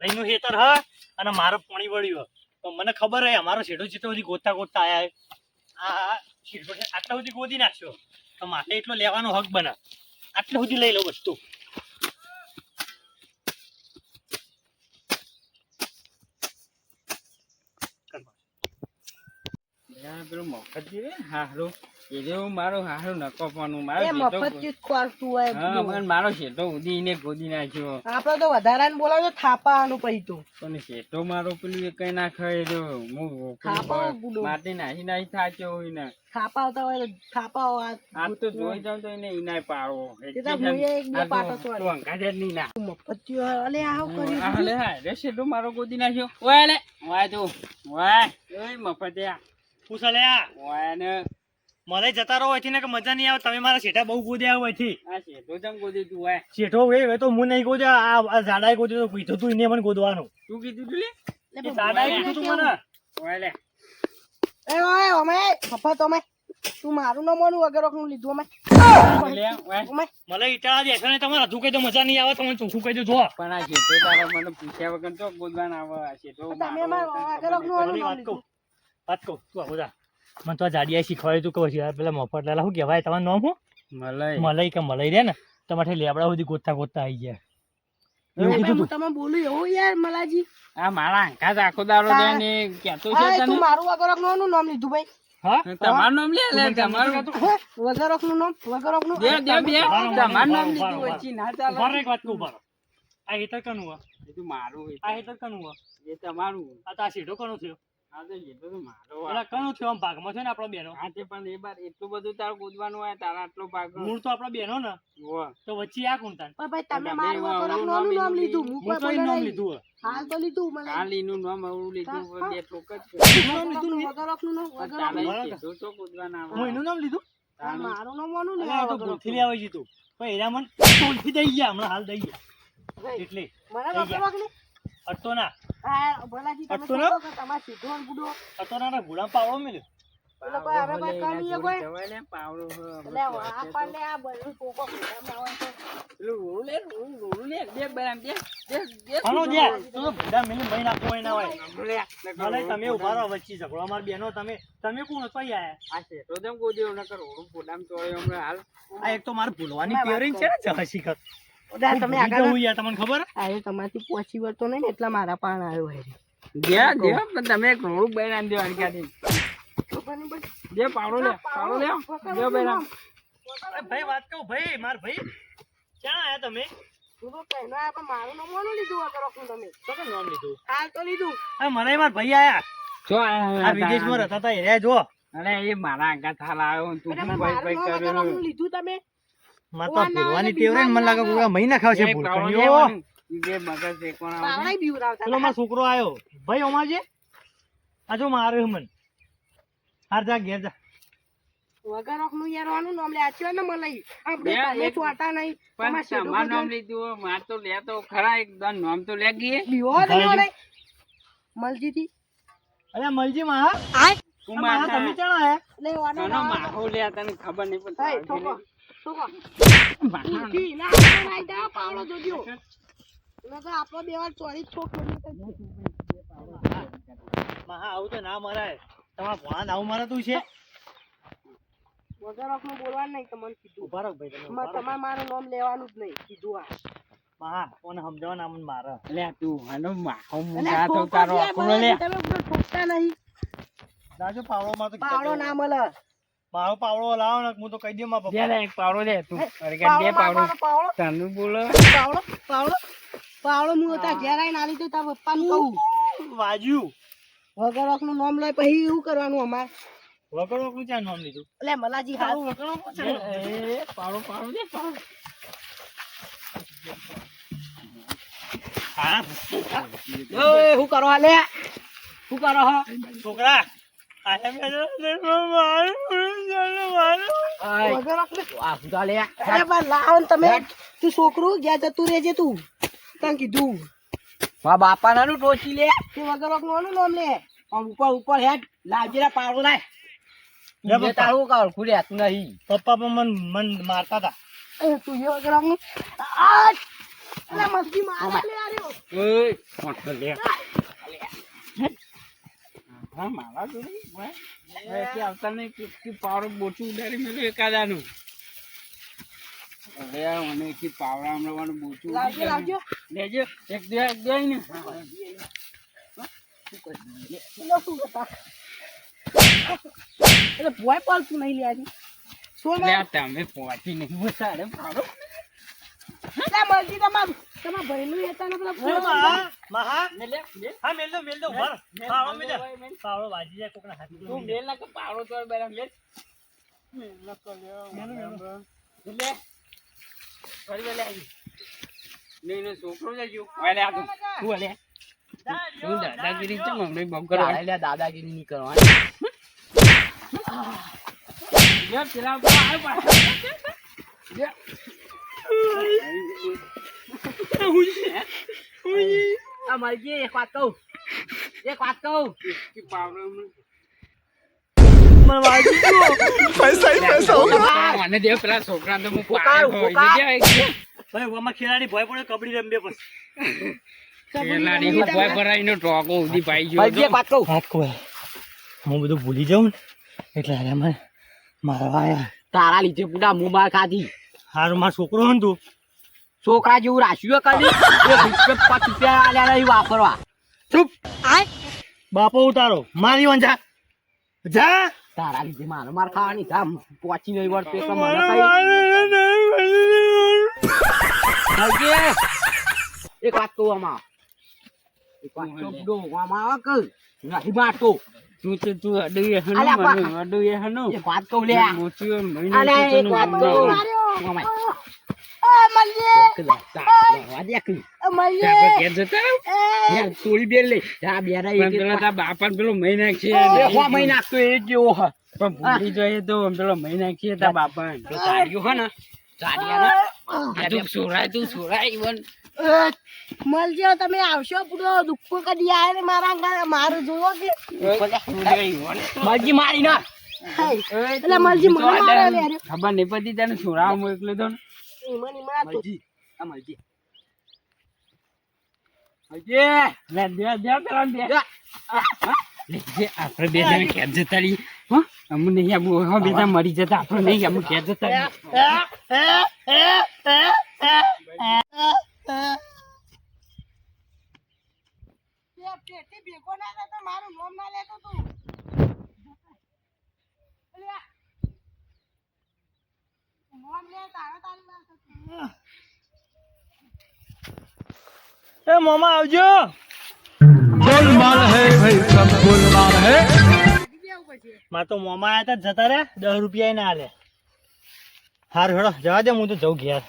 લઈનું હેતર હ, અને મારો પાણી વળ્યું. તો મને ખબર હે, અમારો શેઠો ચિત્ર સુધી ગોતા ગોતા આયા આ આટલા સુધી ગોતી નાખ્યો. તો મારે એટલો લેવાનો હક બને. આટલા સુધી લઈ લો વસ્તુ. પેલું મફતજી રે, હારું. એ રહ્યું મારું હારું નકોપવાનું. મારો ખોરતું હોય હા. મારો શેઠો ઉધીને ગોદી નાખ્યો આપડે તો વધારાને બોલાવજો થાપાનું પૈ તો પણ શેઠો મારો પેલું એ કઈ ના ખાય રહ્યો. હું પેલું ખાપાઓ બ- ગુડો. માટી નાહી નાહી થાક્યો હોય ને. થાપા આવતા હોય તો થાપા આ આ તો જોઈ જાઉં તો એને ઈનાય પાડવો એક બે પાટો. તું ના. અલે આવું આ હા, રે શેઠો મારો ગોદી નાખ્યો. ઓય લે. ઓય તું. ઓય. ઓય મફતિયા પૂછા લે ઓય મને જતા રહો અહીંથી ને કે મજા નહીં આવે. તમે મારા શેઠા બહુ ગોદ્યા હોય અહીંથી. શેઠો ચમ ગોદી તું ઓય શેઠો એ તો હું નહીં ગોદ્યા આ આ ગોદ્યો તો કીધું તું એને મને ગોદવાનું. તું કીધું તું લે? લે કીધું તું મને. ઓય લે. એ ઓય અમે તું મારું ન મોનું વગરનું લીધું અમે લે ઓય અમે મને ઈટાળા ને તમારે હજુ કઈ તો મજા નહીં આવે તમને ચોખ્ખું કહી દેજો પણ આ શેઠો તારા મને પૂછ્યા વગર તો ગોદવાન આવે આ શેઠો તમે મારો નું વાત કહું તું આવો જા. મને તો જાડિયા શીખવાડ્યું તું કહું છું પેલા મફતલાલા શું કહેવાય? તમારું નામ શું? પડે. મલાઈ. મલાઈ કે મલાઈ રે ને? તમારે લેબડા સુધી ગોતતા ગોતતા આવી ગયા. હું તમે બોલું એવું યાર મલાજી? આ મારા અંકા આખો દાડો ને કહેતો છે તને? મારું વગરનું નામ લીધું ભાઈ? તમારું નામ લે લે તમારું હે? નું નામ વગરનું દે દે. બે તમારું નામ લીધું વચ્ચે ના ઊભા રહો એક વાત કહું ઊભા આ હેતર કનું હે? મારું આ હેતર કનું એ તમારું. આ તો આ કનો થયો. પેલા કનો થયો? આમ ભાગમાં છે ને આપણો બેનો હા તે પણ એ બાર એટલું બધું તાર કૂદવાનું હોય તારા આટલો ભાગ મૂળ તો આપણો બેનો ને. તો વચ્ચે આ કોણ પણ ભાઈ તમે તમે મારું એવું વગર આવડું નું નામ નામ લીધું. લીધું. હું હું કોઈ નામ લીધું હાલ તો લીધું મને કાલીનું નામ અવળું લીધું બે ટોક જ નામ લીધું ને? નામ પણ વગર તારે નું. બરાબર. કીધું તો કૂદવાના હું એનું નામ લીધું? મારું નામ મોનું લે આ તો વગર લેવા જીતું પણ એના મન ભૂલથી દઈ ગયા હમણાં હાલ દઈ ગયા. એટલે મને ના. તમે ના? તમારે સીધો ને ના ના એટલે કોઈ કોઈ? એટલે તો આ છે બધું કોકો છે. લે, લે. તું તો ભૂડા મેલી એના હોય ભલે તમે ઊભા રહો વચ્ચે ઝઘડો અમાર બેનો તમે તમે કોણ હતો આયા આ ગોદ્યો નકર રોલું ફોટામાં ચોળ્યો હમણાં હાલ. આ એક તો મારે ભૂલવાની ટેવરિંગ છે ને ખત ઓલા તમે આગળ યાર તમને ખબર? આ એ તમારથી પહોંચી વળતો નહીં ને એટલા મારા પાણ આવ્યો હે દે, દે, પણ તમે એક પાવડો લે, પાવડો લે, દે બૈરાને. અરે ભાઈ વાત કહું ભાઈ માર ભાઈ. ક્યાં આયા તમે? મારા તો મારું લીધું તમે? માર જો જો ને તું તો ભૂલવાની મને લાગે પૂરા મહિના ખાવ છે એ ભૂલ કર્યો લેવાનું. જે મગજ શેકવાના આવે. પાવડાય બીવરાવતા પેલો મારો છોકરો આવ્યો ભાઈ ઓમાં છે? આ જો મારે મન. હાર જા ઘેર જા. વગર વખનું યાર આનું નામ લે. આચ્યો ને મલાઈ. આપણે તમે એક- આતા નહીં. પણ તમાર નામ લીધું માર તો લે તો ખરા એકદમ નામ તો લે ગઈ બીવો તમે મલજી થી અરે મલજી માં હા? તું આ તમે ચણા હે? લે વાનો માહો લે તને ખબર નહીં પણ બે વાર ચોરી છોક આવું તો ના મરાય. તમારા ભણા છે? વગર વખનું બોલવાનું નહીં તમને કીધું. ઊભા રહો ભાઈ તમે તમારે મારું નામ લેવાનું જ નહીં કીધું આ. મહા કોને મારે. લે તું આનો અલા, મુંગા તો તારો છે, લે તમે ઠોકતા નહીં. દાજો પાવડો માં તો પાવડો ના મળે. મારો પાવડો લાવો ને હું તો કહી દઉં મારા દે પપ્પા એક પાવડો દે તું. અરે કે પાવડો દે પાવડો? તને બોલો. પાવડો પાવડો પાવડો હું હતા ઘેર આવીને આલી તો તારા પપ્પાને કહું. વાજ્યું વગર વખનું નામ લઈ પછી એવું કરવાનું અમાર. વગર વગર ક્યાં નામ લીધું? એટલે મલાજી હા વગર વગર છે એ, પાવડો પાવડો દે પાવડો. હા. ઓય હું કરો હાલે શું કરો હો. છોકરા આયા મેં મારું તું છોકરું ગયા જતું રહેજે તું. તને કીધું. બાપા નાનું ટોચી લે. તે વગર વખનું નામ લે. ઉપર ઉપર હેડ લાવજેરા પાવડો લાય. લે તારું કાળ ખુલ્યા તું નહીં. પપ્પા પણ મન મન મારતા હતા તું એ વગર આ મસ્તી મારે લે આર્યો. ઓય મોટો લે. હા મારા જોડે ભાઈ હવે કે આવતા નહીં કે પાવડો બોચું ઉડાડી મેલું એકાદાનું. હવે મને કે પાવડા હમણાં મને લાવજો લાવજો. લેજો એક દે એક દે ને. એટલે પાલતું નહીં લે તમે પહોંચી નહીં બસાડે પાવડો એટલે મરજી તમાર તમાર ભરેલું હતા ને પેલા મહા મહા. લે લે લે હા મેલ દો મેલ દો ઊભા રહો. પાવડો મેલ દો. પાવડો વાજી જાય કોકના હાથમાં. તું મેલ ના કે પાવડો તો બરાબર. લે લે ફરી વેલે આવી. નહીં ને છોકરો જજો વેલે આ તું. તું લે. દાદાગીરી ચમ હમણે બમ કરવા તારે દાદાગીરી નહીં કરવાની. લે પેલા ઉપર આવ મરજી એક વાત કહું એક વાત કહું. ખેલાડી ભય પડે કબડી રમીએ પછી. ખેલાડી હું ભોય ભરાઈને ટોકો ઉધી ભાઈ ગયો. વાત કોઈ હું બધું ભૂલી જાઉં ને એટલે મારવા તારા લીધે પૂરા મું માર ખાધી. હારું મારો છોકરો હોય ને તું? છોકરા જેવું રાખ્યું કરી પાંચ રૂપિયા આલ્યા નહીં વાપરવા. ચૂપ. બાપો ઉતારો. મારી વંજા જા. તારા લીધે મારો માર ખાવાની ધામ પહોંચી નહીં વળતો એટલે મને કઈ એક વાત કહું આમાં. એક વાત કહું આમાં આવે કે નહીં મારતો તું તો તું હનું મને હનું વાત કહું લે. મહિને એક વાત કહું. આ દેખ તા, જતા લે. બેરા એક પેલો મહિના છે એ હો મહી એ જેવો હ પણ ભૂલી જોઈએ તો પેલો મહિના છે તારા બાપા તો હે ને તાળીયા તું સોરાય તું સોરાય ઈવન. મરજી તમે આવશો પૂરો. દુઃખો કદી આવે ને મારા ઘરે. મારું જોવો કે. મરજી મારી ના એટલે મરજી મને મારે લે. ખબર નહીં પડતી તને સોરાવા મોકલ્યો તો ને? ઈમન ઈમન મરજી. આ મરજી. હજી લે દે દે પેલા દે જા. લે જે આપણે બે જણ ઘેર જતા રહીએ. હો? નહીં આબુ હો બે જણ મરી જતા. આપણે નહીં આબુ ઘેર જતા રહીએ ભેગો ના થતો મારું નોમ ના લેતો તું અલ્યા. નામ લે, તારા તારી વાત હતી. એ મામા, આવજો માં તો મોમા આયા તા જતા રે દસ રૂપિયા ના લે હાર, હેડો, જવા દે, હું તો જઉં ઘેર